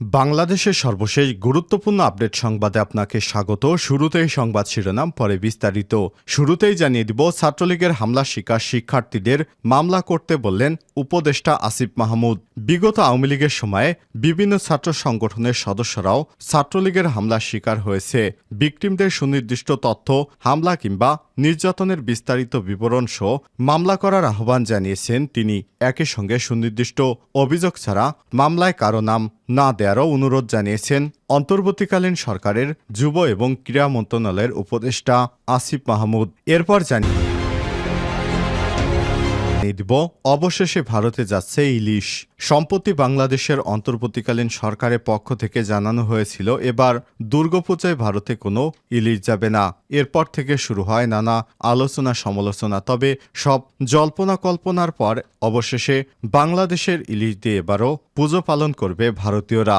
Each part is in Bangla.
বাংলাদেশের সর্বশেষ গুরুত্বপূর্ণ আপডেট সংবাদে আপনাকে স্বাগত। শুরুতেই সংবাদ শিরোনাম, পরে বিস্তারিত। শুরুতেই জানিয়ে দিব, ছাত্রলীগের হামলা শিকার শিক্ষার্থীদের মামলা করতে বললেন উপদেষ্টা আসিফ মাহমুদ। বিগত আওয়ামী লীগের সময়ে বিভিন্ন ছাত্র সংগঠনের সদস্যরাও ছাত্রলীগের হামলার শিকার হয়েছে। ভিকটিমদের সুনির্দিষ্ট তথ্য, হামলা কিংবা নির্যাতনের বিস্তারিত বিবরণ সহ মামলা করার আহ্বান জানিয়েছেন তিনি। একই সঙ্গে সুনির্দিষ্ট অভিযোগ ছাড়া মামলায় কারও নাম না দেওয়ারও অনুরোধ জানিয়েছেন অন্তর্বর্তীকালীন সরকারের যুব এবং ক্রীড়া মন্ত্রণালয়ের উপদেষ্টা আসিফ মাহমুদ। এরপর জানিয়ে দিব, অবশেষে ভারতে যাচ্ছে ইলিশ। সম্প্রতি বাংলাদেশের অন্তর্বর্তীকালীন সরকারের পক্ষ থেকে জানানো হয়েছিল, এবার দুর্গাপূজায় ভারতে কোনো ইলিশ যাবে না। এরপর থেকে শুরু হয় নানা আলোচনা সমালোচনা, তবে সব জল্পনা কল্পনার পর অবশেষে বাংলাদেশের ইলিশ দিয়ে এবারও পুজো পালন করবে ভারতীয়রা।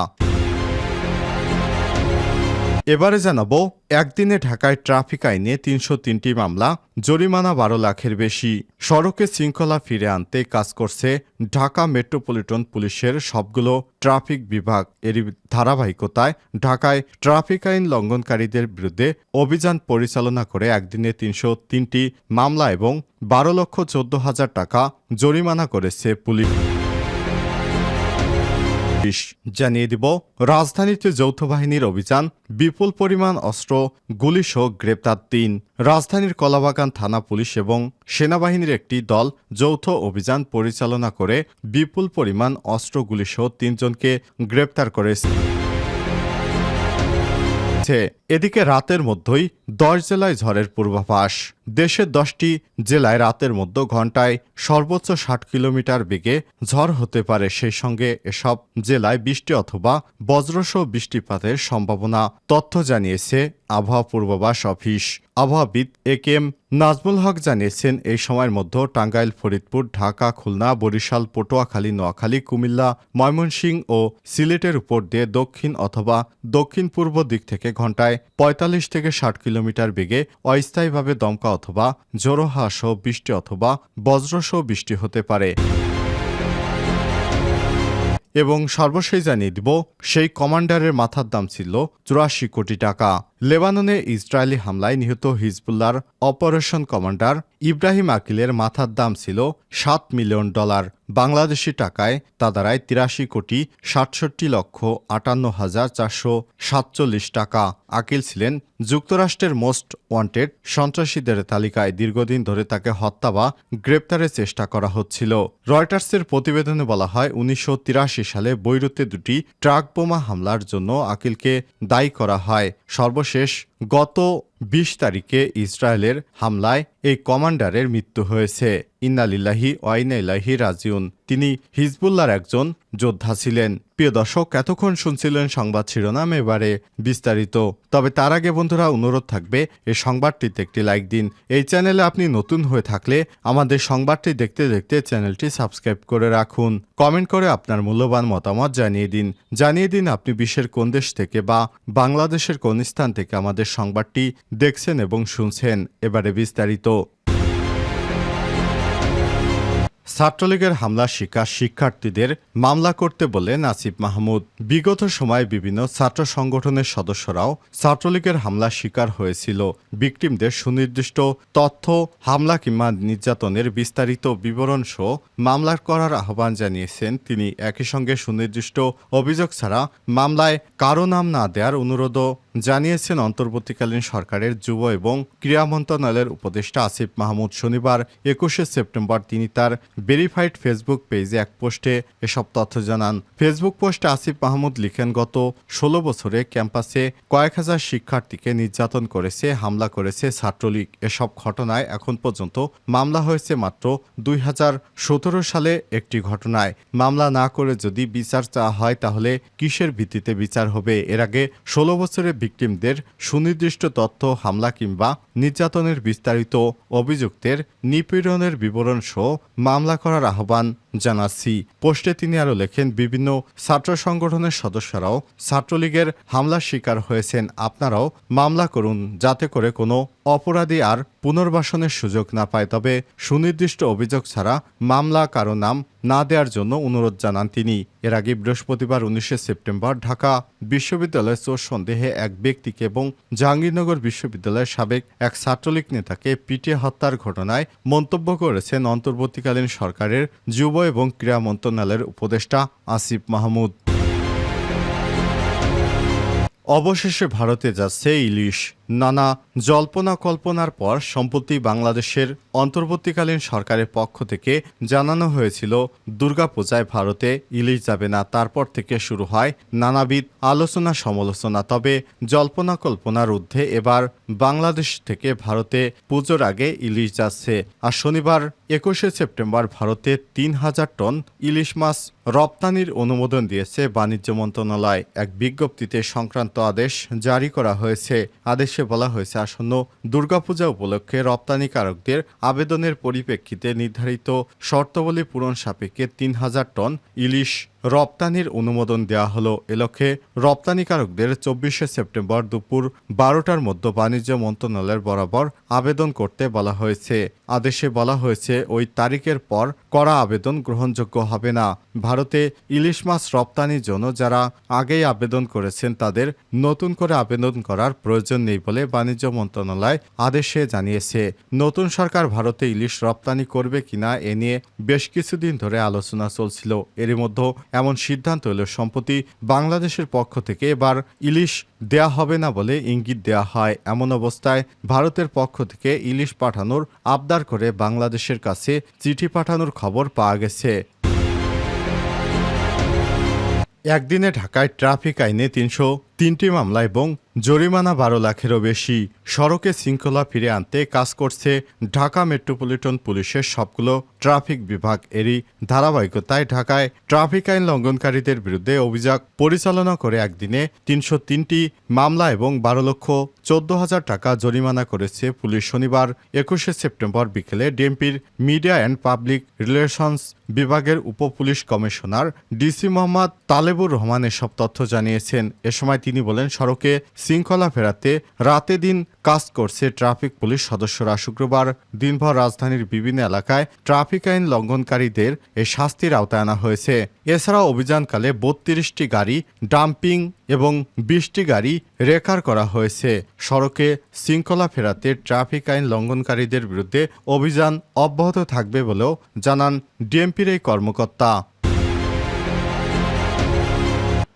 এবারে জানাব, একদিনে ঢাকায় ট্রাফিক আইনে তিনশো তিনটি মামলা, জরিমানা বারো লাখের বেশি। সড়কে শৃঙ্খলা ফিরে আনতে কাজ করছে ঢাকা মেট্রোপলিটন পুলিশের সবগুলো ট্রাফিক বিভাগ। এরই ধারাবাহিকতায় ঢাকায় ট্রাফিক আইন লঙ্ঘনকারীদের বিরুদ্ধে অভিযান পরিচালনা করে একদিনে তিনশো তিনটি মামলা এবং বারো লক্ষ চোদ্দ হাজার টাকা জরিমানা করেছে পুলিশ। জানিয়ে দিব, রাজধানীতে যৌথ বাহিনীর অভিযান, বিপুল পরিমাণ অস্ত্র গুলিসহ গ্রেপ্তার তিন। রাজধানীর কলাবাগান থানা পুলিশ এবং সেনাবাহিনীর একটি দল যৌথ অভিযান পরিচালনা করে বিপুল পরিমাণ অস্ত্র গুলিসহ তিনজনকে গ্রেপ্তার করেছে। হচ্ছে এদিকে রাতের মধ্যেই দশ জেলায় ঝড়ের পূর্বাভাস। দেশের দশটি জেলায় রাতের মধ্যে ঘণ্টায় সর্বোচ্চ ষাট কিলোমিটার বেগে ঝড় হতে পারে। সেই সঙ্গে এসব জেলায় বৃষ্টি অথবা বজ্রসহ বৃষ্টিপাতের সম্ভাবনা। তথ্য জানিয়েছে আবহাওয়া পূর্বাভাস office. আবহাওয়াবিদ A K M Nazmul Haque জানিয়েছেন, এই সময়ের মধ্যে টাঙ্গাইল, ফরিদপুর, ঢাকা, খুলনা, বরিশাল, পটুয়াখালী, নোয়াখালী, কুমিল্লা ময়মনসিংহ ও সিলেটের উপর দিয়ে দক্ষিণ অথবা দক্ষিণ পূর্ব দিক থেকে ঘন্টায় পঁয়তাল্লিশ থেকে ষাট কিলোমিটার বেগে অস্থায়ীভাবে দমকা অথবা জোরো হাসহ বৃষ্টি অথবা বজ্রসহ বৃষ্টি হতে পারে। এবং সর্বশেষ জানিয়ে দিব, সেই কমান্ডারের মাথার দাম ছিল চুরাশি কোটি টাকা। লেবাননে ইসরায়েলি হামলায় নিহত হিজবুল্লার অপারেশন কমান্ডার ইব্রাহিম আকিলের মাথার দাম ছিল সাত মিলিয়ন ডলার। বাংলাদেশি টাকায় তা দাঁড়ায় তিরাশি কোটি সাতষট্টি লক্ষ আটান্ন হাজার চারশো সাতচল্লিশ টাকা। আকিল ছিলেন যুক্তরাষ্ট্রের মোস্ট ওয়ান্টেড সন্ত্রাসীদের তালিকায় দীর্ঘদিন ধরে তাকে হত্যা বা গ্রেপ্তারের চেষ্টা করা হচ্ছিল। রয়টার্সের প্রতিবেদনে বলা হয়, উনিশশো তিরাশি সালে বৈরুতে দুটি ট্রাক বোমা হামলার জন্য আকিলকে দায়ী করা হয়। সর্বশেষ להתאושש গত বিশ তারিখে ইসরায়েলের হামলায় এই কমান্ডারের মৃত্যু হয়েছে। ইন্নালিল্লাহি ওয়াইনাইলাহি রাজিউন। তিনি হিজবুল্লার একজন যোদ্ধা ছিলেন। প্রিয় দর্শক, এতক্ষণ শুনছিলেন সংবাদ শিরোনাম এবারে বিস্তারিত। তবে তার আগে বন্ধুরা, অনুরোধ থাকবে, এই সংবাদটিতে একটি লাইক দিন। এই চ্যানেলে আপনি নতুন হয়ে থাকলে আমাদের সংবাদটি দেখতে দেখতে চ্যানেলটি সাবস্ক্রাইব করে রাখুন। কমেন্ট করে আপনার মূল্যবান মতামত জানিয়ে দিন। জানিয়ে দিন আপনি বিশ্বের কোন দেশ থেকে বা বাংলাদেশের কোন স্থান থেকে আমাদের সংবাদটি দেখছেন এবং শুনছেন। এবারে বিস্তারিত। ছাত্রলীগের হামলা শিকার শিক্ষার্থীদের মামলা করতে বলে আসিফ মাহমুদ। বিগত সময়ে বিভিন্ন ছাত্র সংগঠনের সদস্যরাও ছাত্রলীগের হামলার শিকার হয়েছিল। ভিকটিমদের সুনির্দিষ্ট তথ্য, হামলা কিংবা নির্যাতনের বিস্তারিত বিবরণ সহ মামলা করার আহ্বান জানিয়েছেন তিনি। একই সঙ্গে সুনির্দিষ্ট অভিযোগ ছাড়া মামলায় কারও নাম না দেওয়ার অনুরোধও জানিয়েছেন অন্তর্বর্তীকালীন সরকারের যুব এবং ক্রীড়া মন্ত্রণালয়ের উপদেষ্টা আসিফ মাহমুদ। শনিবার একুশে সেপ্টেম্বর তিনি তার ভেরিফাইড ফেসবুক পেজে এক পোস্টে এসব তথ্য জানান। ফেসবুক পোস্টে আসিফ মাহমুদ লিখেন, গত ষোলো বছরে ক্যাম্পাসে কয়েক হাজার শিক্ষার্থীকে নির্যাতন করেছে, হামলা করেছে ছাত্রলীগ। এসব ঘটনায় এখন পর্যন্ত মামলা হয়েছে মাত্র দুই হাজার সতেরো সালে একটি ঘটনায়। মামলা না করে যদি বিচার চাওয়া হয়, তাহলে কিসের ভিত্তিতে বিচার হবে? এর আগে ষোলো বছরের ভিকটিমদের সুনির্দিষ্ট তথ্য হামলা কিংবা নির্যাতনের বিস্তারিত অভিযুক্তের নিপীড়নের বিবরণ সহ মামলা করার আহ্বান জানাচ্ছি। পোস্টে তিনি আরও লেখেন, বিভিন্ন ছাত্র সংগঠনের সদস্যরাও ছাত্রলীগের হামলার শিকার হয়েছেন। আপনারাও মামলা করুন, যাতে করে কোনো অপরাধী আর পুনর্বাসনের সুযোগ না পায়। তবে সুনির্দিষ্ট অভিযোগ ছাড়া মামলা কারও নাম না দেওয়ার জন্য অনুরোধ জানান তিনি। এর আগে বৃহস্পতিবার উনিশে সেপ্টেম্বর ঢাকা বিশ্ববিদ্যালয়ের চোর সন্দেহে এক ব্যক্তিকে এবং জাহাঙ্গীরনগর বিশ্ববিদ্যালয়ের সাবেক এক ছাত্রলীগ নেতাকে পিটিয়ে হত্যার ঘটনায় মন্তব্য করেছেন অন্তর্বর্তীকালীন সরকারের যুব এবং ক্রীড়া মন্ত্রণালয়ের উপদেষ্টা আসিফ মাহমুদ। অবশেষে ভারতে যাচ্ছে ইলিশ। নানা জল্পনা কল্পনার পর সম্প্রতি বাংলাদেশের অন্তর্বর্তীকালীন সরকারের পক্ষ থেকে জানানো হয়েছিল, দুর্গাপূজায় ভারতে ইলিশ যাবে না, তারপর থেকে শুরু হয় নানাবিধ আলোচনা সমালোচনা। তবে জল্পনা কল্পনার ঊর্ধ্বে এবার বাংলাদেশ থেকে ভারতে পুজোর আগে ইলিশ যাচ্ছে আর শনিবার একুশে সেপ্টেম্বর ভারতে তিন হাজার টন ইলিশ মাছ রপ্তানির অনুমোদন দিয়েছে বাণিজ্য মন্ত্রণালয়। এক বিজ্ঞপ্তিতে সংক্রান্ত আদেশ জারি করা হয়েছে। আদেশে বলা হয়েছে, আসন্ন দুর্গাপূজা উপলক্ষে রপ্তানিকারকদের আবেদনের পরিপ্রেক্ষিতে নির্ধারিত শর্তাবলী পূরণ সাপেক্ষে তিন হাজার টন ইলিশ রপ্তানির অনুমোদন দেওয়া হলো এ লক্ষ্যে রপ্তানিকারকদের চব্বিশে সেপ্টেম্বর দুপুর বারোটার মধ্যে বাণিজ্য মন্ত্রণালয়ের বরাবর আবেদন করতে বলা হয়েছে। আদেশে বলা হয়েছে, ওই তারিখের পর করা আবেদন গ্রহণযোগ্য হবে না। ভারতে ইলিশ মাছ রপ্তানির জন্য যারা আগেই আবেদন করেছেন তাদের নতুন করে আবেদন করার প্রয়োজন নেই বলে বাণিজ্য মন্ত্রণালয় আদেশে জানিয়েছে। নতুন সরকার ভারতে ইলিশ রপ্তানি করবে কিনা এ নিয়ে বেশ কিছুদিন ধরে আলোচনা চলছিল। এরই মধ্যে এমন সিদ্ধান্ত এলো, সম্প্রতি বাংলাদেশের পক্ষ থেকে এবার ইলিশ দেয়া হবে না বলে ইঙ্গিত দেয়া হয়। এমন অবস্থায় ভারতের পক্ষ থেকে ইলিশ পাঠানোর আবদার করে বাংলাদেশের কাছে চিঠি পাঠানোর খবর পাওয়া গেছে। একদিনে ঢাকায় ট্রাফিক আইনে তিনশো তিনটি মামলা এবং জরিমানা বারো লাখেরও বেশি। সড়কে শৃঙ্খলা ফিরে আনতে কাজ করছে ঢাকা মেট্রোপলিটন পুলিশের সবগুলো ট্রাফিক বিভাগ। এরই ধারাবাহিকতায় ঢাকায় ট্রাফিক আইন লঙ্ঘনকারীদের বিরুদ্ধে অভিযোগ পরিচালনা করে একদিনে তিনশো তিনটি মামলা এবং বারো লক্ষ চোদ্দ হাজার টাকা জরিমানা করেছে পুলিশ। শনিবার একুশে সেপ্টেম্বর বিকেলে ডিএমপির মিডিয়া অ্যান্ড পাবলিক রিলেশনস বিভাগের উপপুলিশ কমিশনার ডিসি মোহাম্মদ তালেবুর রহমান এসব তথ্য জানিয়েছেন। এ সময় তিনি বলেন, সড়কে শৃঙ্খলা ফেরাতে রাতে দিন কাজ করছে ট্রাফিক পুলিশ সদস্যরা। শুক্রবার দিনভর রাজধানীর বিভিন্ন এলাকায় ট্রাফিক আইন লঙ্ঘনকারীদের এ শাস্তির আওতায় আনা হয়েছে। এছাড়াও অভিযানকালে বত্রিশটি গাড়ি, ডাম্পিং এবং বিশটি গাড়ি রেকার করা হয়েছে। সড়কে শৃঙ্খলা ফেরাতে ট্রাফিক আইন লঙ্ঘনকারীদের বিরুদ্ধে অভিযান অব্যাহত থাকবে বলেও জানান ডিএমপির এই কর্মকর্তা।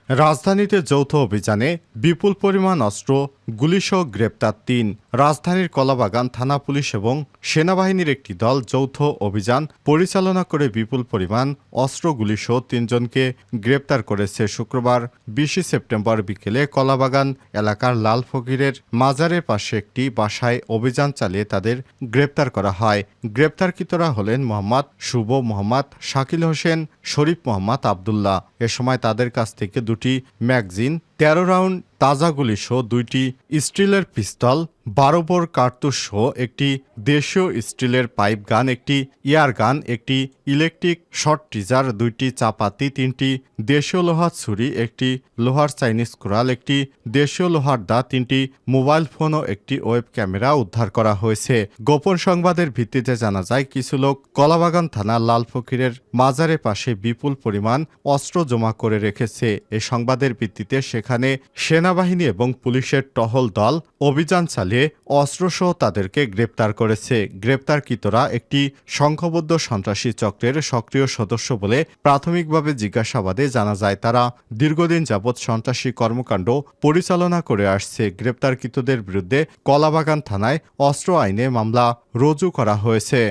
রাজধানীতে যৌথ অভিযানে বিপুল পরিমাণ অস্ত্র গুলিসহ গ্রেপ্তার তিন। রাজধানীর কলাবাগান থানা পুলিশ এবং সেনাবাহিনীর একটি দল যৌথ অভিযান পরিচালনা করে বিপুল পরিমাণ অস্ত্র গুলিসহ তিনজনকে গ্রেপ্তার করেছে শুক্রবার, বিশে সেপ্টেম্বর বিকেলে কলাবাগান এলাকার লাল ফকিরের মাজারের পাশে একটি বাসায় অভিযান চালিয়ে তাদের গ্রেপ্তার করা হয়। গ্রেপ্তারকৃতরা হলেন মোহাম্মদ শুভ মোহাম্মদ, শাকিল হোসেন, শরীফ মোহাম্মদ আবদুল্লাহ। এ সময় তাদের কাছ থেকে দুটি ম্যাগজিন তেরো রাউন্ড তাজা গুলিসহ দুইটি স্টিলের পিস্তল বারো বোর কার্তুস একটি দেশীয় স্টিলের পাইপ গান, একটি ইয়ার গান, একটি ইলেকট্রিক শর্ট টিজার, দুইটি চাপাতি, তিনটি দেশীয় লোহার ছুরি, একটি লোহার চাইনিজ কোরাল একটি দেশীয় লোহার দা, তিনটি মোবাইল ফোন ও একটি ওয়েব ক্যামেরা উদ্ধার করা হয়েছে। গোপন সংবাদের ভিত্তিতে জানা যায়, কিছু লোক কলাবাগান থানার লাল ফকিরের মাজারের পাশে বিপুল পরিমাণ অস্ত্র জমা করে রেখেছে। এ সংবাদের ভিত্তিতে সেখানে সেনাবাহিনী এবং পুলিশের টহল দল অভিযান চালিয়ে অস্ত্রসহ তাদেরকে গ্রেপ্তার করেছে। গ্রেপ্তারকৃতরা একটি সংখ্যবদ্ধ সন্ত্রাসী চক্রের সক্রিয় সদস্য বলে প্রাথমিকভাবে জিজ্ঞাসাবাদে জানা যায়। তারা দীর্ঘদিন যাবৎ সন্ত্রাসী কর্মকাণ্ড পরিচালনা করে আসছে। গ্রেপ্তারকৃতদের বিরুদ্ধে কলাবাগান থানায় অস্ত্র আইনে মামলা রুজু করা হয়েছে।